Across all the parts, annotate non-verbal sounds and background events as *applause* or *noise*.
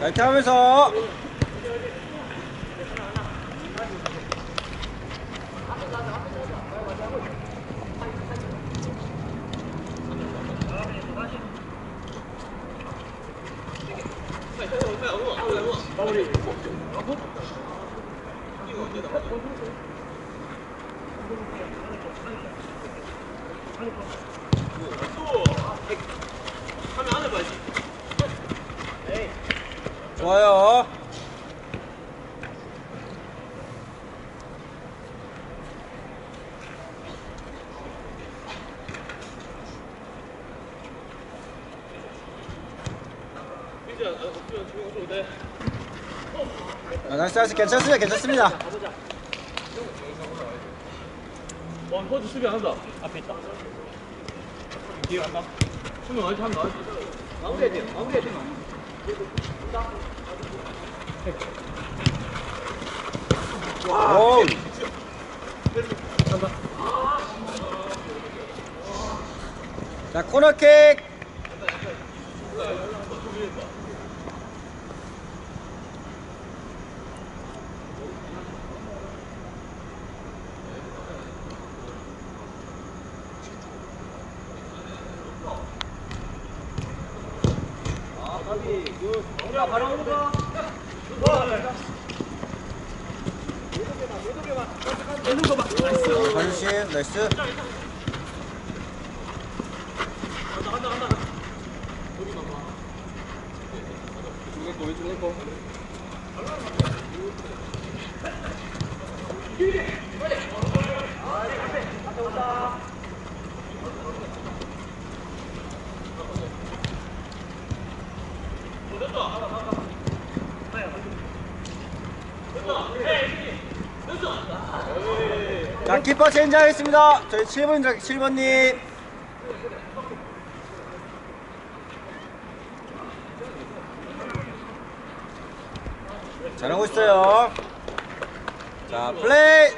이렇게 하면서 좋아요. 아, 나이스 나이스 괜찮습니다 괜찮습니다 와, 허즈 수비 안 한다. 앞에 있다. 뒤에 간다. 수명 아직 한다. 마무리해야 돼요. 마무리해야 돼요. 오. 자 코너킥 관심 나이스 자 키퍼 체인지 하겠습니다. 저희 7번 7번님. 잘하고 있어요. 자 플레이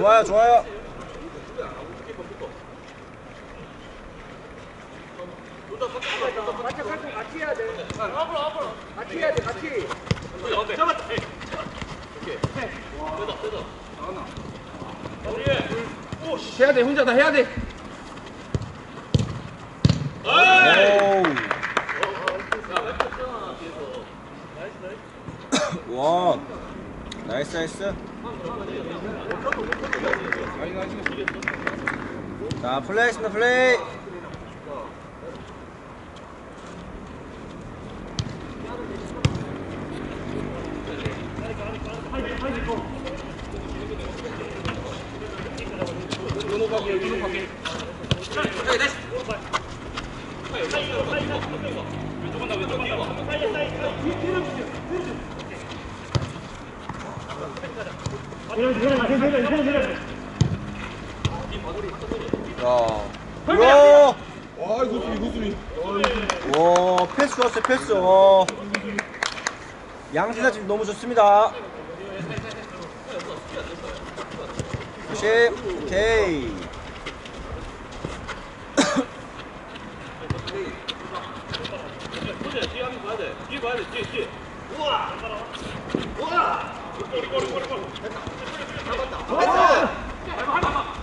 좋아요 좋아요 같이 활동 같이 해야 돼. 앞으로 앞으로. 같이 해야 돼. 같이. 해야 돼, 혼자 다 해야 돼. 오. 와 나이스 나이스 자 플레이 했습니다 플레이 야 와, 이거 수비, 이거 수비. 와 패스 좋았어요 패스 와. 양진아 지금 너무 좋습니다 조심 오케이.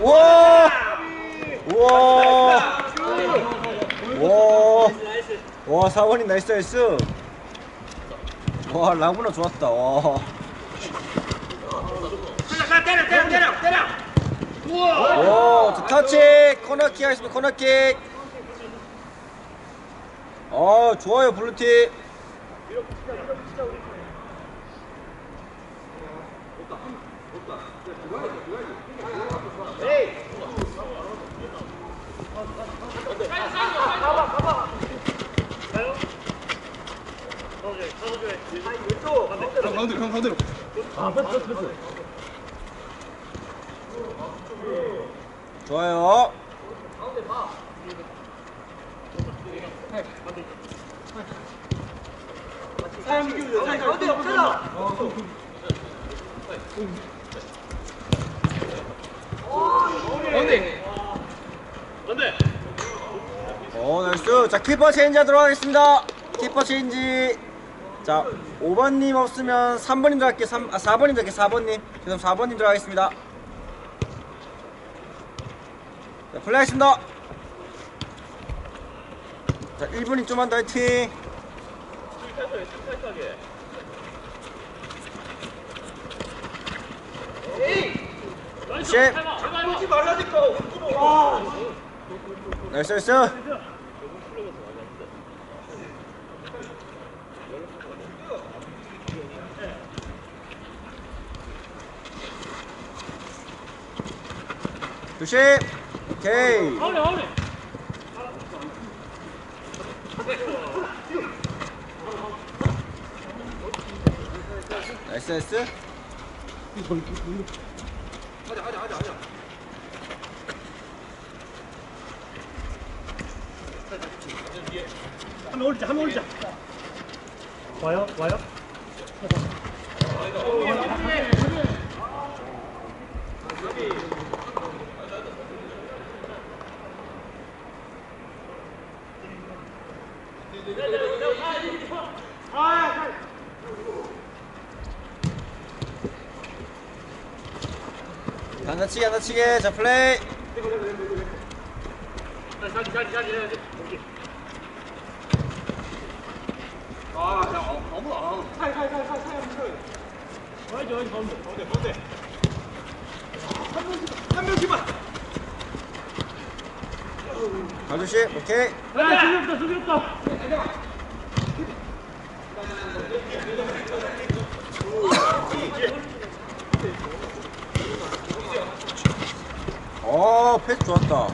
우와 우와 우와 와 사원이 나이스 나이스 와 라구나 좋았다 와 때려 때려 때려 때려. 오, 저 터치 코너킥 하겠습니다. 코너킥. 어, 좋아요 블루팀. 형 가운데로, 형 가운데로. 좋아요. 가운데 없잖아. 가운데. 가운데. 어 나이스. 자 키퍼 체인지 하도록 하겠습니다. 키퍼 체인지. 자 5번님 없으면 3번님 들어갈게요 3, 아 4번님 들어갈게요 4번님. 지금 4번님 들어가겠습니다. 자 플레이하겠습니다. 자 1분님 좀만 더 화이팅. 아. 나이스 나이스 조심 오케이 가운데 가운데. 나이스 나이스 하자 하자 하자 하자. 한명 올리자 한명 올리자. 와요 와요. 안 다치게 안 다치게 자 플레이 자기 자기 자기 아, 야, 아, 아무도 안 하노. 와야지 와야지 가운데. 가운데 가운데. 한 명씩만. 가조심 오케이 야 수비 없다 수비 없다. 어 패스 좋았다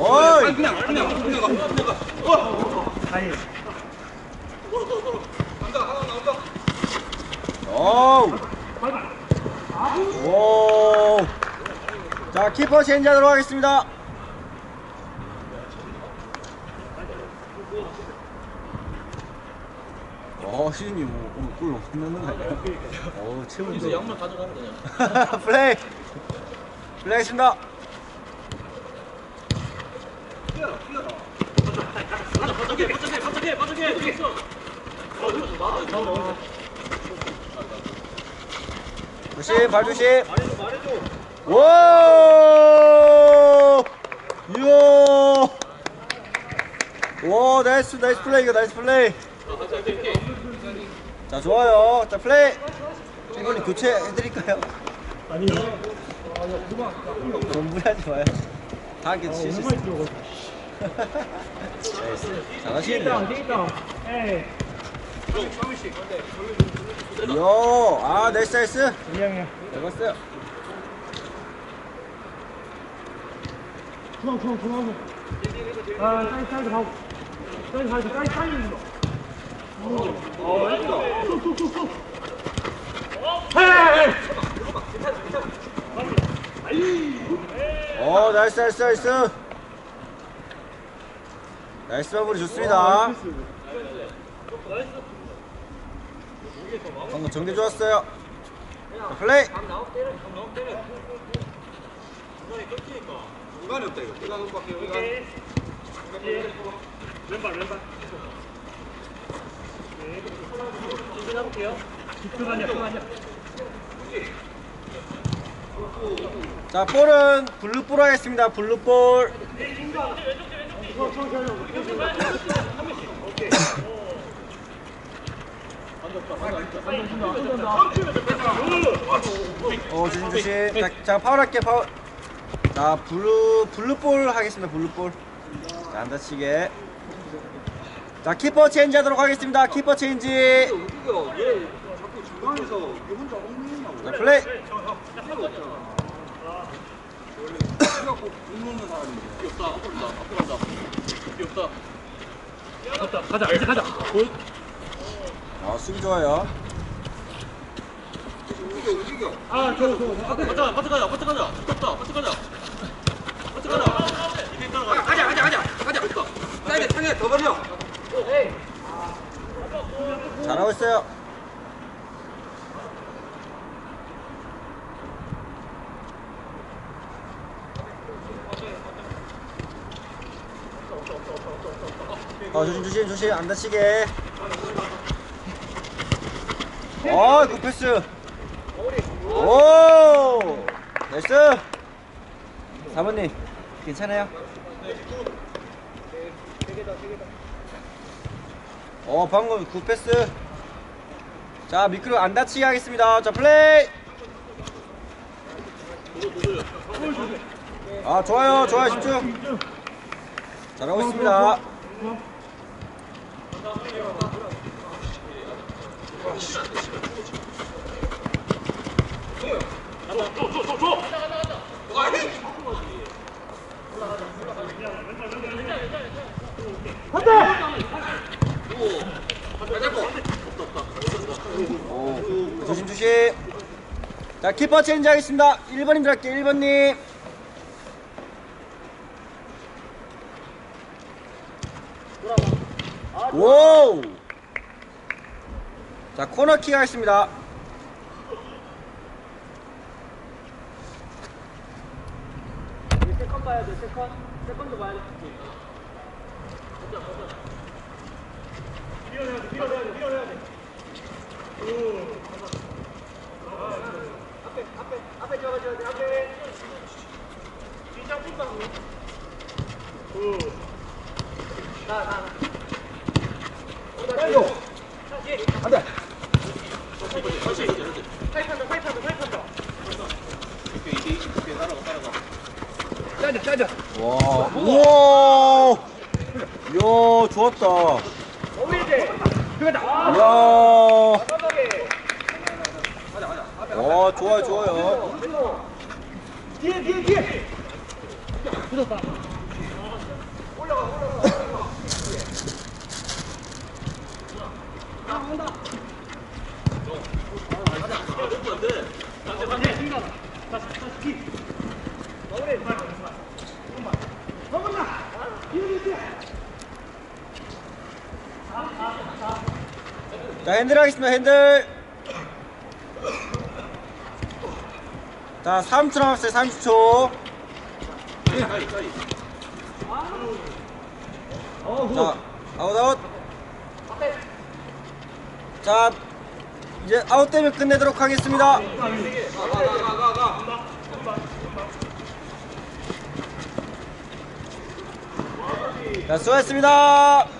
어이 그냥 그냥 그냥 가. 그냥 가. 어. 아니. 간다. 하나 나온다. 어우 오. 자 키퍼 체인지 하도록 하겠습니다 어 시즌이 뭐 오늘 골 넣는 거 아니야? 어우 최고인데 양말 가져가면 되냐? *laughs* 플레이 플레이 하겠습니다 뛰어라. 가자. 됐어. 조심 발 조심 말해줘, 말해줘. 와 이야 와 나이스 나이스 플레이 이거 나이스 플레이 자 좋아요 자 플레이 이번에 교체 해드릴까요? 아니요. 공부하지 마요 에이. 이야 아 나이스 나이스 이양이야. 잘 봤어요 중앙 중앙 중앙. 아 사이드 사이드 가고. 사이드 사이드 사이드 사이드. 어, 쏙쏙 쏙 쏙. 헤이. 어 나이스 나이스 나이스 나이스 마무리 좋습니다 방금 정리 좋았어요 자, 플레이 중간에 없다 이거. 내가 놓고 갈게요. 내가. 왼발 왼발. 진행해볼게요. 뒷표만이야 표만이야. 자 볼은 블루볼 하겠습니다. 블루볼. 어 조심 조심. 자, 자 파울 할게 파울. 자 블루 블루볼 하겠습니다. 블루볼. 자, 안 다치게. 자 키퍼 체인지 하도록 하겠습니다. 키퍼 체인지. 자 플레이 가자 이제 가자 아 수비 좋아요. 움직여 움직여 아 좋아 좋아 앞에 가자 맞춰 가자 맞춰 가자 좋다 맞춰 가자 맞춰 가자 이리 따라가 가자 가자 가자 가자 좋다 사이드 상해 더 버려 잘하고 있어요. 조심 조심 조심. 안 다치게. 어 굿 패스. 오! 나이스. 사모님 괜찮아요? 어 방금 굿 패스. 자 미끄러 안 다치게 하겠습니다. 자 플레이! 아 좋아요 좋아요. 집중. 잘하고 있습니다. 오, 조심 조심 자 키퍼 체인지 하겠습니다 1번님 들어갈게요 1번님 오! 자 코너킥 하겠습니다 세컨 봐야 돼 세컨 세컨도 봐야 돼 앞에 앞에 앞에 잡아줘야 돼 앞에 뒷장 뒷방 나나 빨리 안돼. 파이판다 파이판다 파이판다 짜자 짜자. 와 우와. 이야 좋았다. 오일대 그거다. 이야. 와 좋아요 좋아요. 뒤에 뒤에 뒤에 *laughs* 자 핸들 하겠습니다 핸들. 자 3초 남았어요 30초. 자 아웃 아웃 자 이제 아웃 되면 끝내도록 하겠습니다. 자 수고하셨습니다